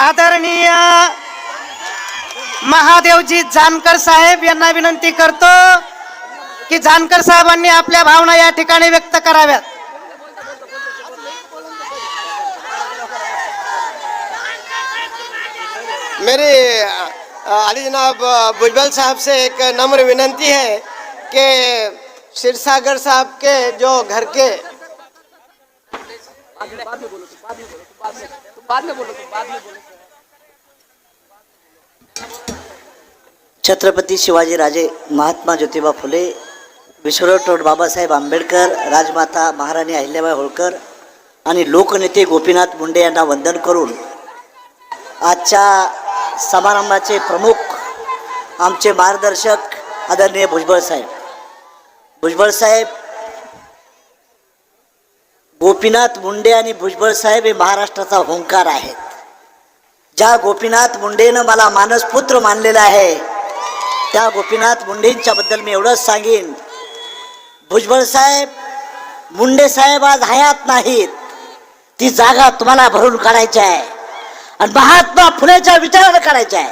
आदरणीय महादेवजी जानकर साहेब यांना विनंती करतो की जानकर साहेबांनी आपल्या भावना या ठिकाणी व्यक्त कराव्यात. मेरी अली जनाब भुजबल साहब से एक नम्र विनंती है कि सिरसागर साहब के जो घर के छत्रपती शिवाजीराजे महात्मा ज्योतिबा फुले विश्वराव टोड बाबासाहेब आंबेडकर राजमाता महाराणी अहिल्याबाई होळकर आणि लोकनेते गोपीनाथ मुंडे यांना वंदन करून आजच्या समारंभाचे प्रमुख आमचे मार्गदर्शक आदरणीय भुजबळ साहेब. भुजबळ साहेब गोपीनाथ मुंडे आणि भुजबळ साहेब हे महाराष्ट्राचा होंकार आहेत. ज्या गोपीनाथ मुंडेनं मला मानसपुत्र मानलेला आहे त्या गोपीनाथ मुंडेंच्या बद्दल मी एवढंच सांगेन. भुजबळ साहेब मुंडे साहेब आज हयात नाहीत. ती जागा तुम्हाला भरून काढायची आहे. आणि महात्मा फुलेच्या विचारानं काढायची आहे.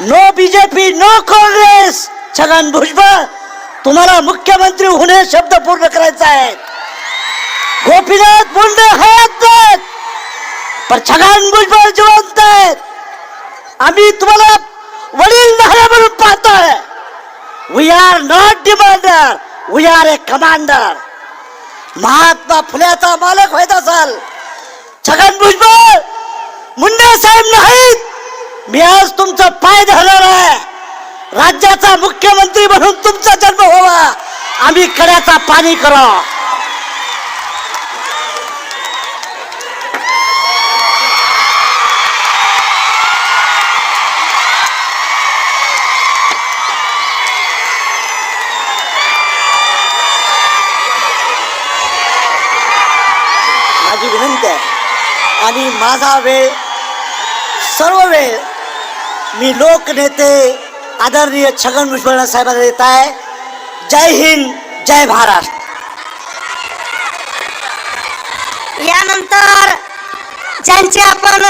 No BJP no Congress Chhagan Bhujbal तुम्हाला मुख्यमंत्री होणे शब्द पूर्ण करायचा आहे. गोपीनाथ मुंडे हयात नाहीत. पण छगन भुजबळ जिवंत आहेत. आम्ही तुम्हाला वडील नाही म्हणून पाहतोय we are not demander we are a commander Mahatma फुल्याचा मालक व्हायचा असाल छगन भुजबळ मुंडे साहेब नाहीत। मी आज तुमचा पाय धरणार आहे। राज्याचा मुख्यमंत्री म्हणून तुमचा जन्म व्हावा. आम्ही कड्याचा पाणी करा. माझी विनंती आहे. आणि माझा वेळ सर्व वेळ मी लोकनेते आदरणीय छगन भुजबळ साहेबांना देत आहे. जय हिंद जय महाराष्ट्र. यानंतर ज्यांचे आपण